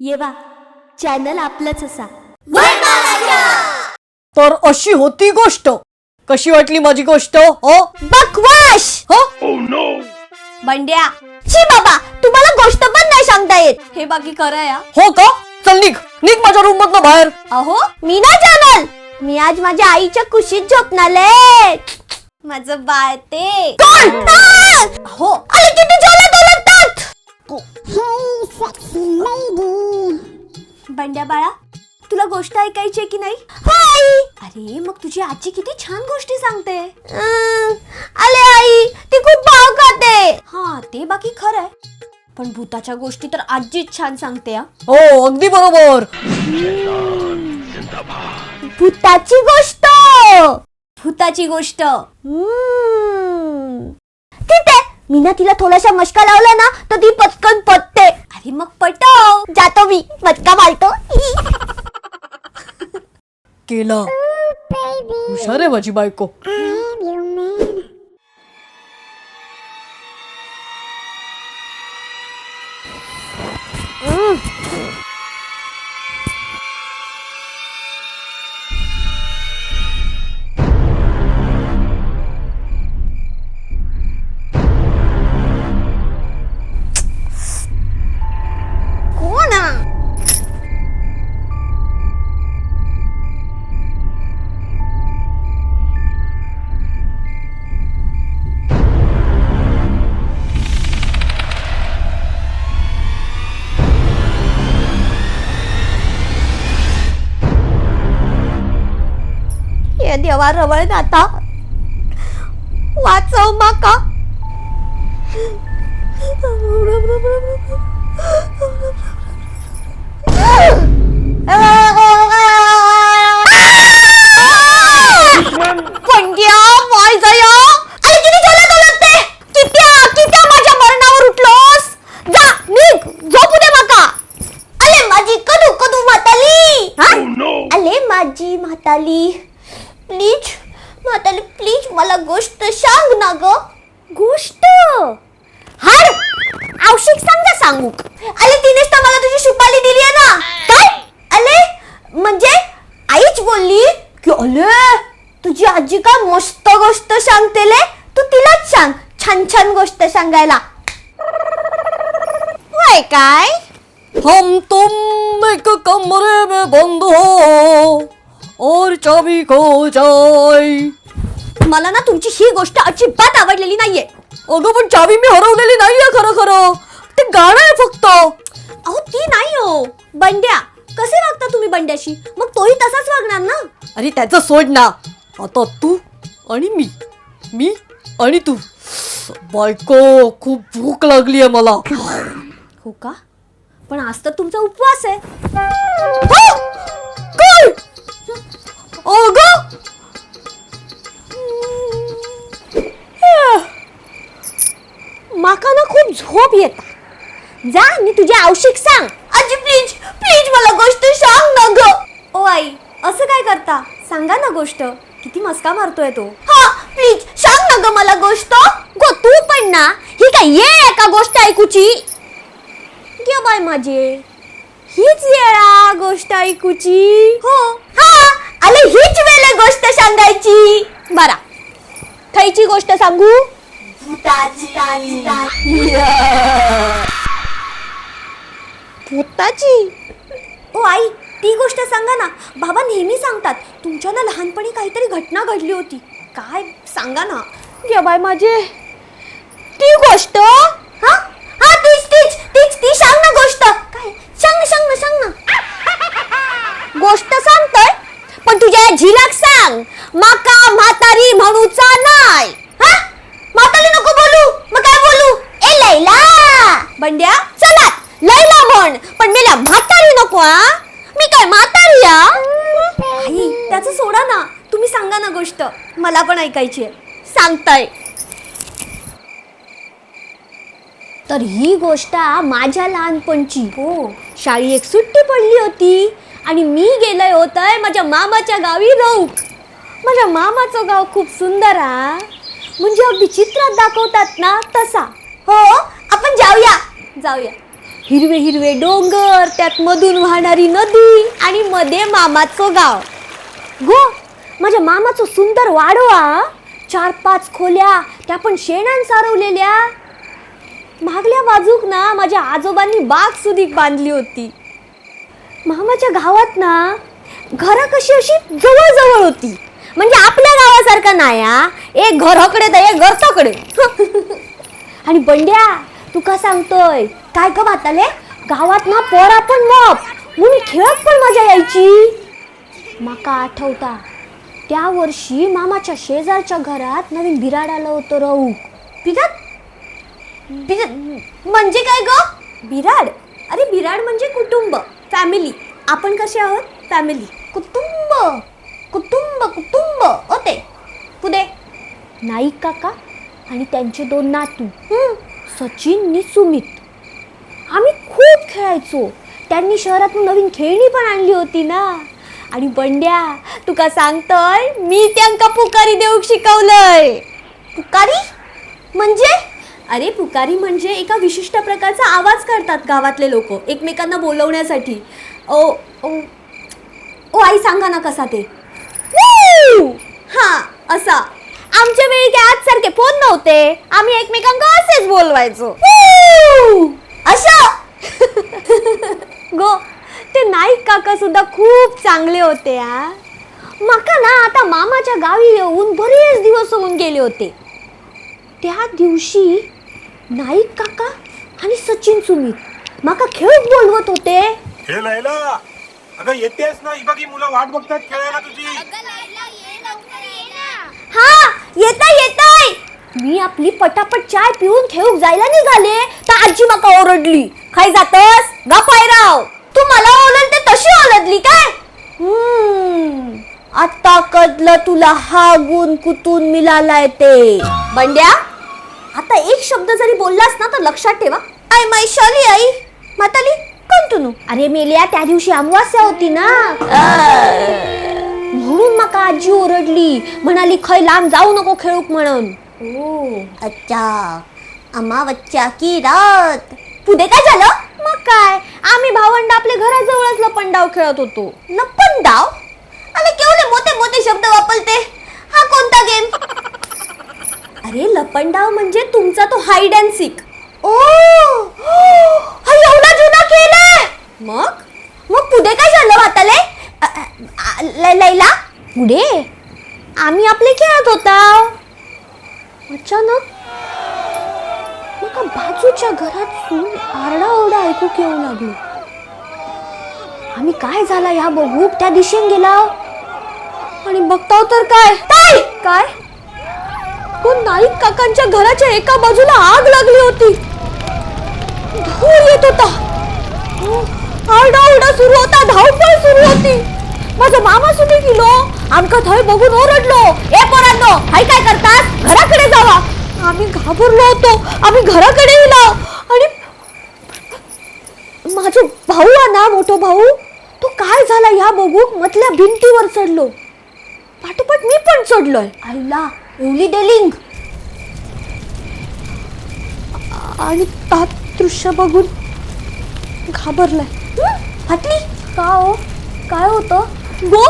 येवा चॅनल आपलंच असा. तर अशी होती गोष्ट. कशी वाटली माझी गोष्ट हो? बकवास! हो? बंड्या शी बाबा तुम्हाला गोष्ट पण नाही सांगता येत. हे बाकी खरं या हो. का? चल निघ. निघ माझ्या रूम मधनं बाहेर. अहो मी ना जाणार. मी आज माझ्या आईच्या कुशीत झोपणारे माझं बाळ ते. हो. अरे किती जोरात ओरडतात बंड्या बाळा तुला गोष्ट ऐकायची की नाही? अरे मग तुझी आजी किती छान गोष्टी सांगते. अरे आई ती खूप भाव खाते. हा ते बाकी खरं आहे. पण भूताच्या गोष्टी तर आजीच छान सांगते हा. हो अगदी बरोबर. भूताची गोष्ट. भूताची गोष्ट. ठीक आहे मी ना तिला थोडासा मस्का लावला ना तर ती पटकन पटते. अरे मग पटव. जातो मी. मटका मारतो. केला. हुशार आहे माझी बायको. हे देवा रवळ दाता वाचव माका. पंड्या अरे किती कित्या कित्या माझ्या मरणावर उठलोस? जा निघ झोपू दे माका. अले माझी कदू कदू म्हाताली हा? अले माझी म्हाताली प्लीज म्हाताली प्लीज मला गोष्ट सांग ना ग. गोष्ट? हाड आवश्यक सांग ना सांगू. अले तिनेच तर मला तुझी सुपारी दिली आहे ना. काय? अले म्हणजे आईच बोलली की अले तुझी आजी काय मस्त गोष्ट सांगते ले. तू तिलाच सांग छान छान गोष्ट सांगायला. होय काय? हम तुम एक कमरे में बंद हो। और चाबी खो जाए मला ना तुमची ही गोष्ट अजिबात आवडलेली नाहीये. अगं पण चावी मी हरवलेली नाहीये खरं खरं. ते गाणं आहे फक्त. अहो ती नाही हो. बंड्या. कसे वागता तुम्ही बंड्याशी? मग तोही तसाच वागणार ना? अरे त्याचं सोड ना. आता तू आणि मी. मी आणि तू. बायको खूप भूक लागली आहे मला. हो का? पण आज तर तुमचा उपवास आहे. हा! काय? अगं माका ना खूप झोप येत जा मी तुझे आवश्यक सांग आजी प्लीज प्लीज मला गोष्ट सांग ना ग ओ आई असं काय करता सांगा ना गोष्ट किती मस्का मारतोय तो हा प्लीज सांग ना ग मला गोष्ट गो तू पण ना ही काय ये एका गोष्ट ऐकूची गे बाय माझे हीच येळा गोष्ट ऐकूची हो हा अरे हीच वेळ गोष्ट सांगायची. बरा. खायची गोष्ट सांगू? भूताची ओ आई ती गोष्ट सांगा ना. बाबा नेहमी सांगतात तुमच्या ना लहानपणी काहीतरी घटना घडली होती. काय? सांगा ना. गे बाय माझे. ती गोष्ट? हा? हा तीच तीच तीच ती सांग ना गोष्ट. काय? सांग ना सांग ना सांग ना. गोष्ट सांगतोय? पण तुझ्या या झिलाक सांग माका म्हातारी म्हणूचा नाही हा? म्हातारी नको बोलू. मग काय बोलू? ए लैला! बंड्या चला. लैला म्हण पण मेला म्हातारी नको हा? मी काय म्हातारी आ आई त्याचं सोडा ना. तुम्ही सांगा ना गोष्ट. मला पण ऐकायची आहे. सांगताय. तर ही गोष्ट माझ्या लहानपणची. हो शाळी एक सुट्टी पडली होती. आणि मी गेलोय होतय माझ्या मामाच्या गावी राऊक माझ्या मामाचं गाव खूप सुंदर हा. म्हणजे अगदी चित्रात दाखवतात ना तसा. हो आपण जाऊया. जाऊया. हिरवे हिरवे डोंगर त्यात मधून वाहणारी नदी आणि मध्ये मामाचं गाव. गो माझ्या मामाचं सुंदर वाढवा चार पाच खोल्या त्या पण शेणान सारवलेल्या. मागल्या बाजूक ना माझ्या आजोबांनी बाग सुधीक बांधली होती. मामाच्या गावात ना घर कशी अशी जवळ जवळ होती. म्हणजे आपल्या गावासारखा नाही हा. एक घराकडे तर एक घर आणि बंड्या तू का सांगतोय? काय ग भाताले गावात ना पोरा पण मप. म्हणून खेळत पण मजा यायची. माका आठवता त्या वर्षी मामाच्या शेजारच्या घरात नवीन बिराड आलं होतं राहू. बिराड? बिराड म्हणजे काय ग? बिराड? अरे बिराड म्हणजे कुटुंब. फॅमिली. आपण कसे आहोत? फॅमिली. कुटुंब. कुटुंब कुटुंब. होते. पुढे. नाईक काका आणि त्यांचे दोन नातू. सचिन आणि सुमित. आम्ही खूप खेळायचो. त्यांनी शहरातून नवीन खेळणी पण आणली होती ना. आणि बंड्या तुका सांगतोय मी त्यांका पुकारी देऊक शिकवलंय. पुकारी? म्हणजे? अरे पुकारी म्हणजे एका विशिष्ट प्रकारचा आवाज करतात गावातले लोक एकमेकांना बोलवण्यासाठी. ओ ओ ओ आई सांगा ना कसा ते. हा असा. आमच्या वेळी काय आज सारखे फोन नव्हते. आम्ही एकमेकांना असेच बोलवायचो. असं गो ते नाईक काका सुद्धा खूप चांगले होते आ. माका ना आता मामाच्या गावी येऊन बरेच दिवस होऊन गेले होते. त्या दिवशी नाईक काका. आणि सचिन सुमित माका खेळत बोलवत होते. हे लैला अगं येतेस ना ही बघ ही मुलं वाट बघतात खेळायला तुझी. हा येताय येताय. मी आपली पटापट चाय पिऊन खेळूक जायला निघाले तर आजी माका ओरडली. खाय जातस? गपाय राव तू मला ओरडते तशी ओरडली काय? हम्म, आता कळलं तुला हा गुण कुतून मिळालाय ते. बंड्या आता एक शब्द जरी बोललास ना तर लक्षात ठेवा. आई मैशाली आई. म्हाताली कंटुनू. अरे मेल्या त्या दिवशी अमावास्या होती ना. म्हणून माका आजी ओरडली. म्हणाली खय लांब जाऊ नको खेळूक म्हणून. ओ अच्छा. अमावस्या की रात. पुढे काय झालं? मग काय? आम्ही भावंड आपल्या घराजवळच लपंडाव खेळत होतो. लपंडाव? अरे केवढे मोठे मोठे शब्द वापरते. हा कोणता गेम अरे लपंडाव म्हणजे तुमचा तो हाईड अँड सीक ओ! हा एवढा जुना खेळ आहे! मग? मग पुढे काय झालं वाताले अ, अ, आ, लैला? पुढे? आम्ही आपले खेळत होता अचानक? मग बाजूच्या घरातून आरडाओरडा ऐकू येऊ लागलो. आम्ही काय झाला या बघू त्या दिशेने गेला आणि बघताव तर काय? काय काय? कोण नाईक काकांच्या घराच्या एका बाजूला आग लागली होती. धूर येत होता. आरडाओरडा सुरू होता धावपळ सुरू होती. माझा मामा सुद्धा गेलो. आमका थंय बघून ओरडलो. ए पोरांनो हाय काय करतात घराकडे जावा. आम्ही घाबरलो होतो. आम्ही घराकडे गेलो. आणि माझा भाऊ ना मोठो भाऊ तो काय झाला या बघू मधल्या भिंतीवर चढलो. पाठोपाठ मी पण चढलोय. आईला एवढी डेलिंग. आणि तात दृश्य बघून घाबरलाय. हटली? का हो? काय होतं? गो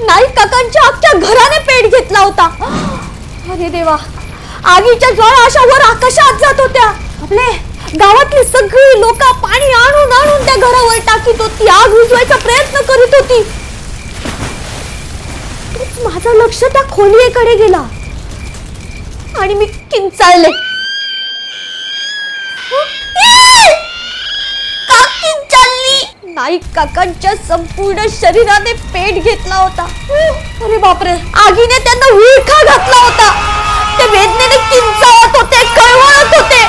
नाईक काकांच्या अख्ख्या घराने पेट घेतला होता. अरे देवा. आगीच्या ज्वाळा अशा वर आकाशात जात होत्या. आपले गावातली सगळी लोक पाणी आणून आणून त्या घरावर टाकीत होती. आग उजवायचा प्रयत्न करीत होती. माझं लक्ष त्या खोलीकडे गेला. आणि मी किंचाळले. का किंचाळली? नाईक काकांच्या संपूर्ण शरीराने पेट घेतला होता. अरे बापरे. आगीने त्यांना विळखा घातला होता. ते वेदनेने किंचाळत होते कळवळत होते.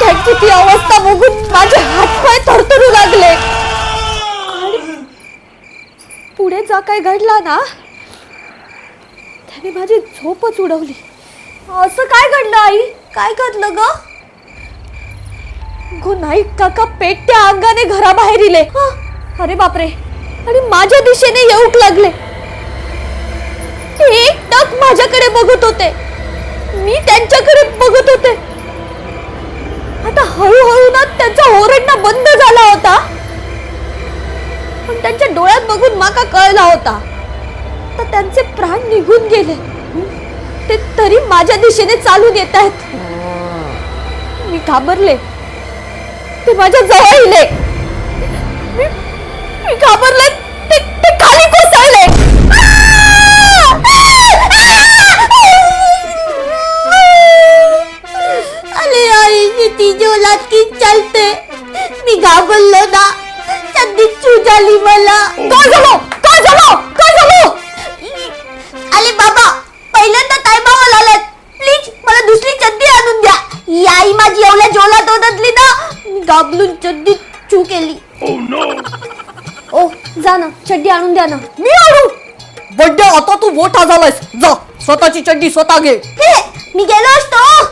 त्यांची ती अवस्था बघून माझे हातपाय थरथरू लागले. पुढे जा काय घडला ना? त्याने माझी झोपच उडवली. असं काय घडलं आई? काय घडलं ग? गो नाईक काका पेटत्या अंगाने घराबाहेर इले. अरे बापरे. आणि माझ्या दिशेने येऊक लागले. एक टक माझ्याकडे बघत होते. मी त्यांच्याकडे बघत होते. आता हळूहळू ना त्यांचा ओरडणं बंद झाला होता. पण त्यांच्या डोळ्यात बघून माका कळला होता. तर त्यांचे प्राण निघून गेले. ते तरी माझ्या दिशेने चालून येत आहेत. मी घाबरले. ते माझ्या जवळ येले मी घाबरले. ते ते खाली आणून द्या ना. मी आणू? बड्डे आता तू मोठा झालायस. जा स्वतःची चड्डी स्वतः घे. हे मी गेलो असतो.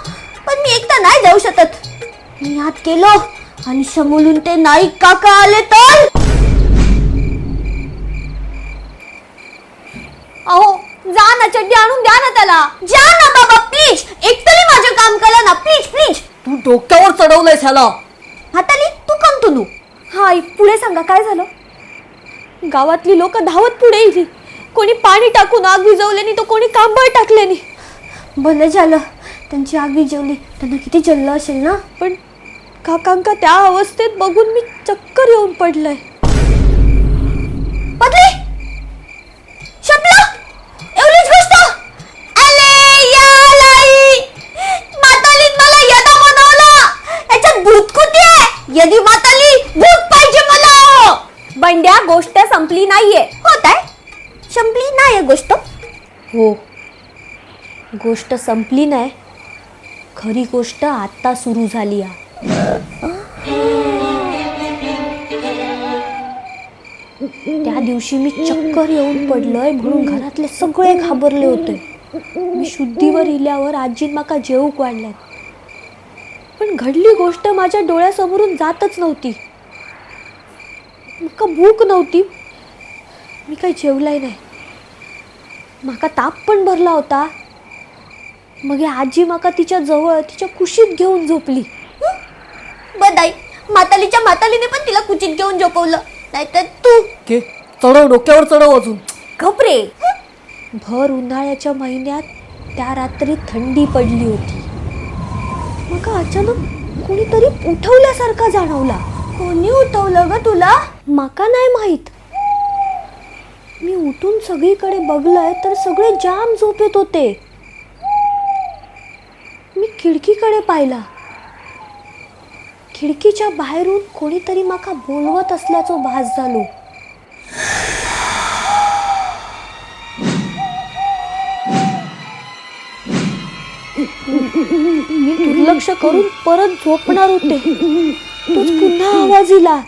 पण मी एकटा नाही जाऊ शकत. मी आत गेलो आणि समोरून ते नाईक काका आले तर? अहो जा ना चड्डी आणून द्या ना त्याला. जा ना बाबा प्लीज एकतरी माझं काम करा ना प्लीज प्लीज तू डोक्यावर चढवलंयस ह्याला. हाताली तू काम तुलू हा आई पुढे सांगा काय झालं? गावातली लोक धावत पुढे येली कोणी पाणी टाकून आग विझवल्यानी तो कोणी कांबळ टाकल्यानी. भलं झालं. त्यांची आग विझवली. त्यांना किती जल्लं असेल ना? पण काकांका त्या अवस्थेत बघून मी चक्कर येऊन पडलंय. यदी माताली भूत पाहिजे मला. बंड्या गोष्ट संपली नाहीये. होत आहे संपली नाही गोष्ट. हो. गोष्ट संपली नाही. खरी गोष्ट आता सुरू झाली आहे. त्या दिवशी मी चक्कर येऊन पडलोय म्हणून घरातले सगळे घाबरले होते. मी शुद्धीवर इल्यावर आजीन माका जेवूक वाढल्यात. पण घडली गोष्ट माझ्या डोळ्यासमोरून जातच नव्हती. भूक नव्हती. मी काही जेवलाय नाही. माका ताप पण भरला होता. मग ही आजी माका तिच्या जवळ तिच्या कुशीत घेऊन झोपली. बदाई मातालीच्या मातालीने पण तिला कुशीत घेऊन झोपवलं. नाहीतर तू? घे चढव डोक्यावर चढव अजून. घबरे भर उन्हाळ्याच्या महिन्यात त्या रात्री थंडी पडली होती. मग अचानक कोणीतरी उठवल्यासारखा जाणवला. कोणी उठवलं ग तुला? माका नाही माहीत. मी उठून सगळीकडे बघलंय तर सगळे जाम झोपेत होते. मी खिडकीकडे पाहिला. खिडकीच्या बाहेरून कोणीतरी माका बोलवत असल्याचो भास झालो. मी दुर्लक्ष करून परत झोपणार होते. तोच पुन्हा आवाज दिला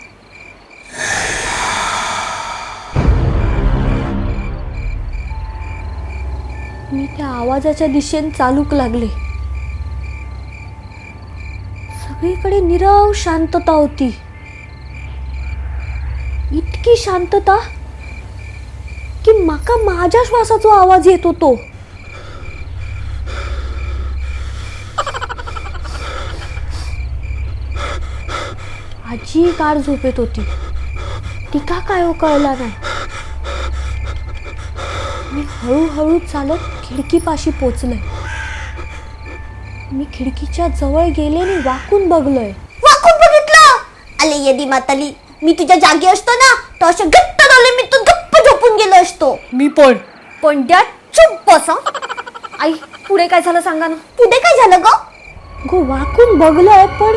मी त्या आवाजाच्या दिशेने चालूक लागले. सगळीकडे निरव शांतता होती. इतकी शांतता की माका माझ्या श्वासाचा आवाज येत होतो. आजी कार झोपेत होती. तिका काय हो कळला नाही. मी हळूहळू चालत खिडकीपाशी पोचलोय मी खिडकीच्या जवळ गेले आणि वाकून बघलोय. वाकून बघितलं? अले यदी माताली मी तुझ्या जागी असतो ना तर अशा गप्प डोले मी तू गप्प झोपून गेलो असतो. मी पण. पण त्या चुप बस हं. आई पुढे काय झालं सांगा ना. पुढे काय झालं ग? गो वाकून बघलोय पण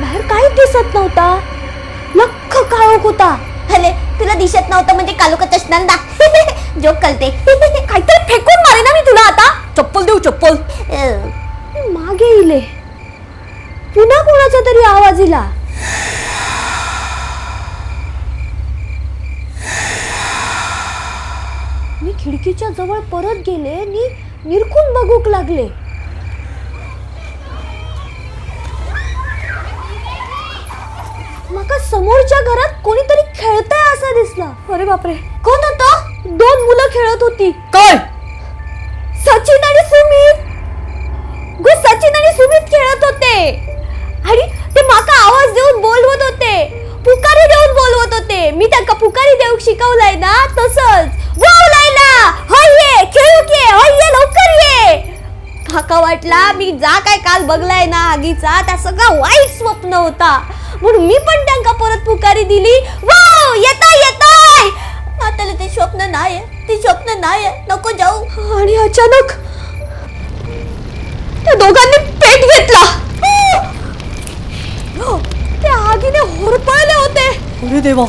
बाहेर काही दिसत नव्हता. लख काळोख होता. अरे तुला दिसत नव्हतं म्हणजे कालोखच असणार ना. जोक कळते काहीतरी फेकून मारे ना मी तुला आता. चप्पल देऊ चप्पल. मागे इले. पुन्हा कोणाचा तरी आवाज इला मी खिडकीच्या जवळ परत गेले आणि निरखून बघूक लागले. माका समोरच्या घरात कोणीतरी खेळतंय असा दिसला. अरे बापरे. कोण होता? दोन मुलं खेळत होती. काय? सचिन आणि सुमित. गो सचिन आणि सुमित खेळत होते. आणि ते माका आवाज देऊन बोलवत होते. पुकारी देऊन बोलवत होते. मी त्यांना पुकारी देऊक शिकवलंय ना तसंच. वाव लायला! होय ये खेळूक ये हय ये लवकर ये! काका वाटला मी जा काय काल बघलाय ना आगीचा त्या सगळा वाईट स्वप्न होता. म्हणून मी पण त्यांना परत पुकारी दिली. वाव येता येता! आता ते स्वप्न नाही ते स्वप्न नाही नको जाऊ आणि अचानक त्या दोघांनी पेट घेतला त्या आगीने होरपळले होते अरे देवा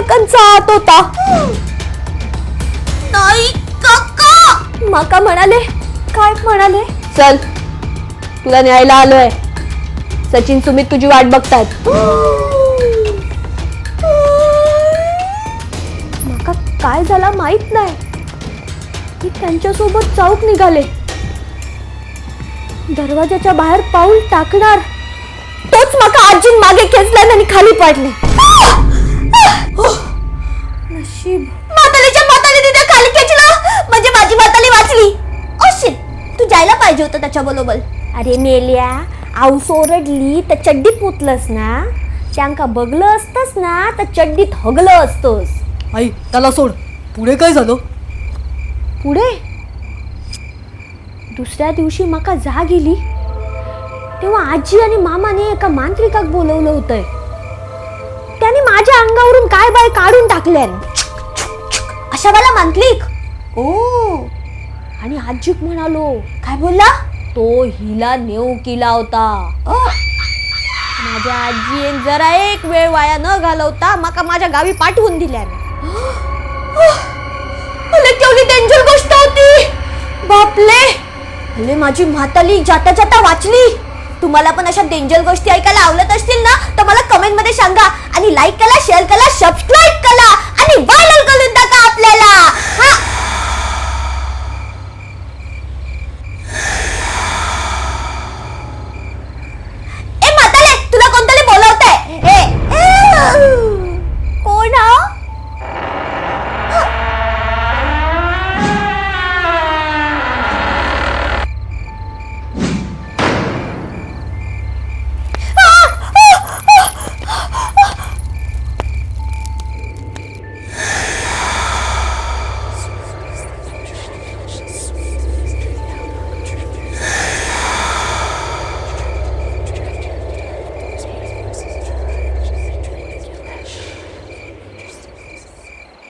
काकांचा हात. नाईक काका! माका म्हणाले काय म्हणाले? चल तुला न्यायला आलोय. सचिन सुमित तुझी वाट बघतायत. माका काय झाला माहीत नाही. मी त्यांच्यासोबत चाऊक निघाले. दरवाजाच्या बाहेर पाऊल टाकणार. तोच माका आजीन मागे खेचला आणि खाली पाडले. नशीब. मातालीच्या माताली तिथे खाली खेचलं. म्हणजे माझी माताली वाचली. अशी तू जायला पाहिजे होतं त्याच्या बरोबर. अरे मेल्या आऊस ओरडली तर चड्डीत पुतलंस ना. त्यांका बघलं असतंस ना तर चड्डीत हगलं असतोस. आई त्याला सोड. पुढे काय झालं? पुढे? दुसऱ्या दिवशी माका जा गेली. तेव्हा आजी आणि मामाने एका मांत्रिकाक बोलवलं होतंय त्याने माझ्या अंगावरून काय बाय काढून टाकल्यान अशा मला मांत्रिक ओ. आणि आजीक म्हणालो काय बोलला? तो हिला नेऊ केला होता. माझ्या आजीन जरा एक वेळ वाया न घालवता माका माझ्या गावी पाठवून दिल्याने केवढी डेंजर गोष्ट होती. बापले. अरे माझी म्हाताली जाता जाता वाचली. तुम्हाला पण अशा डेंजर गोष्टी ऐकायला आवडत असतील ना तर मला कमेंटमध्ये सांगा. आणि लाईक करा शेअर करा सबस्क्राईब करा. आणि व्हायरल करून टाका आपल्याला.